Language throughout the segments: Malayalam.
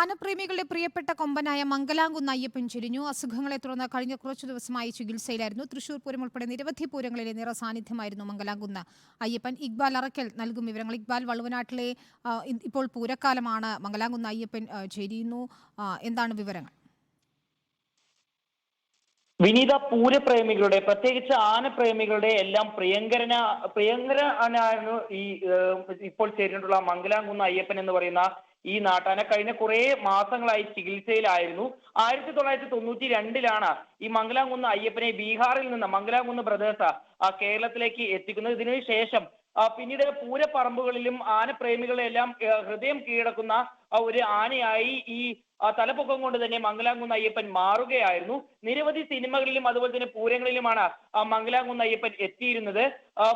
ആനപ്രേമികളുടെ പ്രിയപ്പെട്ട കൊമ്പനായ മംഗലാംകുന്ന് അയ്യപ്പൻ ചുരിഞ്ഞു. അസുഖങ്ങളെ തുടർന്ന് കഴിഞ്ഞ കുറച്ചു ദിവസമായി ചികിത്സയിലായിരുന്നു. തൃശൂർ പൂരം ഉൾപ്പെടെ നിരവധി പൂരങ്ങളിലെ നിറ സാന്നിധ്യമായിരുന്നു മംഗലാംകുന്ന് അയ്യപ്പൻ. ഇക്ബാൽ അറക്കൽ നൽകും വിവരങ്ങൾ. ഇക്ബാൽ വള്ളുവനാട്ടിലെ ഇപ്പോൾ പൂരക്കാലമാണ് മംഗലാംകുന്ന് അയ്യപ്പൻ ചേരിയുന്നു. എന്താണ് വിവരങ്ങൾ? വിനീത പൂരപ്രേമികളുടെ പ്രത്യേകിച്ച് ആനപ്രേമികളുടെ എല്ലാം പ്രിയങ്കരന പ്രിയങ്കരനായിരുന്നു ഈ ഇപ്പോൾ ചേർന്നിട്ടുള്ള മംഗലാംകുന്ന് അയ്യപ്പൻ എന്ന് പറയുന്ന ഈ നാട്ടാന കഴിഞ്ഞ കുറെ മാസങ്ങളായി ചികിത്സയിലായിരുന്നു. ആയിരത്തി തൊള്ളായിരത്തി തൊണ്ണൂറ്റി രണ്ടിലാണ് ഈ മംഗലാംകുന്ന് അയ്യപ്പനെ ബീഹാറിൽ നിന്ന് മംഗലാംകുന്ന് ബ്രദേഴ്സ് കേരളത്തിലേക്ക് എത്തിക്കുന്നത്. ഇതിനു ശേഷം പിന്നീട് പൂരപ്പറമ്പുകളിലും ആനപ്രേമികളെ എല്ലാം ഏഹ്, ഹൃദയം കീഴടക്കുന്ന ഒരു ആനയായി ഈ തലപ്പൊക്കം കൊണ്ട് തന്നെ മംഗലാംകുന്ന് അയ്യപ്പൻ മാറുകയായിരുന്നു. നിരവധി സിനിമകളിലും അതുപോലെ തന്നെ പൂരങ്ങളിലുമാണ് മംഗലാംകുന്ന് അയ്യപ്പൻ എത്തിയിരുന്നത്.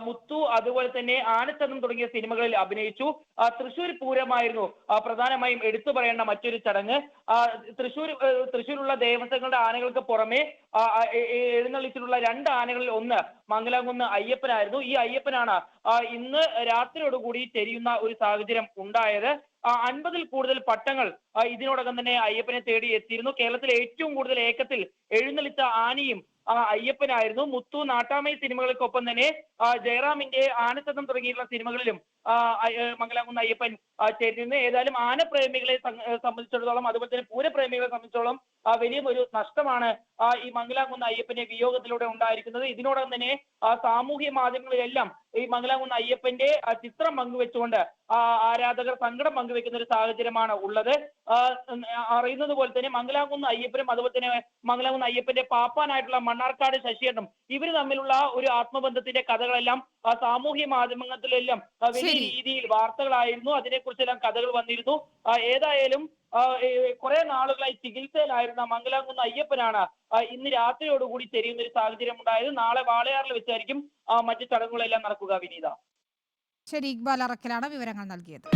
മുത്തു അതുപോലെ തന്നെ ആനച്ചന്ദം തുടങ്ങിയ സിനിമകളിൽ അഭിനയിച്ചു. തൃശ്ശൂർ പൂരമായിരുന്നു പ്രധാനമായും എടുത്തു പറയേണ്ട മറ്റൊരു ചടങ്ങ്. തൃശ്ശൂർ തൃശ്ശൂരുള്ള ദേവസ്വങ്ങളുടെ ആനകൾക്ക് പുറമെ എഴുന്നള്ളിച്ചിട്ടുള്ള രണ്ട് ആനകളിൽ ഒന്ന് മംഗലാംകുന്ന് അയ്യപ്പനായിരുന്നു. ഈ അയ്യപ്പനാണ് ഇന്ന് രാത്രിയോടുകൂടി തെരിയുന്ന ഒരു സാഹചര്യം ഉണ്ടായത്. അൻപതിൽ കൂടുതൽ പട്ടങ്ങൾ ഇതിനോടകം തന്നെ അയ്യപ്പനെ തേടി എത്തിയിരുന്നു. കേരളത്തിലെ ഏറ്റവും കൂടുതൽ ഏക്കത്തിൽ എഴുന്നള്ളിച്ച ആനയും അയ്യപ്പനായിരുന്നു. മുത്തു നാട്ടാമയ സിനിമകൾക്കൊപ്പം തന്നെ ജയറാമിന്റെ ആനച്ചന്തം തുടങ്ങിയിട്ടുള്ള സിനിമകളിലും മംഗലാകുന്ന അയ്യപ്പൻ ചേരുന്നു. ഏതായാലും ആനപ്രേമികളെ സംബന്ധിച്ചിടത്തോളം അതുപോലെ തന്നെ പൂരപ്രേമികളെ സംബന്ധിച്ചിടത്തോളം ആ, വലിയ ഒരു നഷ്ടമാണ് ഈ മംഗലാകുന്ന അയ്യപ്പന്റെ വിയോഗത്തിലൂടെ ഉണ്ടായിരിക്കുന്നത്. ഇതിനോടകം തന്നെ സാമൂഹ്യ മാധ്യമങ്ങളിലെല്ലാം ഈ മംഗലാംകുന്ന് അയ്യപ്പന്റെ ചിത്രം പങ്കുവെച്ചുകൊണ്ട് ആരാധകർ സങ്കടം പങ്കുവെക്കുന്ന ഒരു സാഹചര്യമാണ് ഉള്ളത്. അറിയുന്നത് പോലെ തന്നെ മംഗലാംകുന്ന് അയ്യപ്പനും അതുപോലെ തന്നെ മംഗലാംകുന്ന് അയ്യപ്പന്റെ പാപ്പാനായിട്ടുള്ള മണ്ണാർക്കാട് ശശിയേട്ടനും ഇവർ തമ്മിലുള്ള ഒരു ആത്മബന്ധത്തിന്റെ കഥകളെല്ലാം സാമൂഹ്യ മാധ്യമങ്ങളിലെല്ലാം വലിയ രീതിയിൽ വാർത്തകളായിരുന്നു. അതിനെക്കുറിച്ചെല്ലാം കഥകൾ വന്നിരുന്നു. ഏതായാലും കുറെ നാളുകളായി ചികിത്സയിലായിരുന്ന മംഗലാംകുന്ന് അയ്യപ്പനാണ് ഇന്ന് രാത്രിയോടുകൂടി ചെരിയുന്ന ഒരു സാഹചര്യം ഉണ്ടായത് നാളെ വാളയാറിൽ വെച്ചായിരിക്കും മറ്റു ചടങ്ങുകളെല്ലാം നടക്കുക വിനീത. ശരി ഇക്ബാൽ അറക്കലാണ് വിവരങ്ങൾ നൽകിയത്.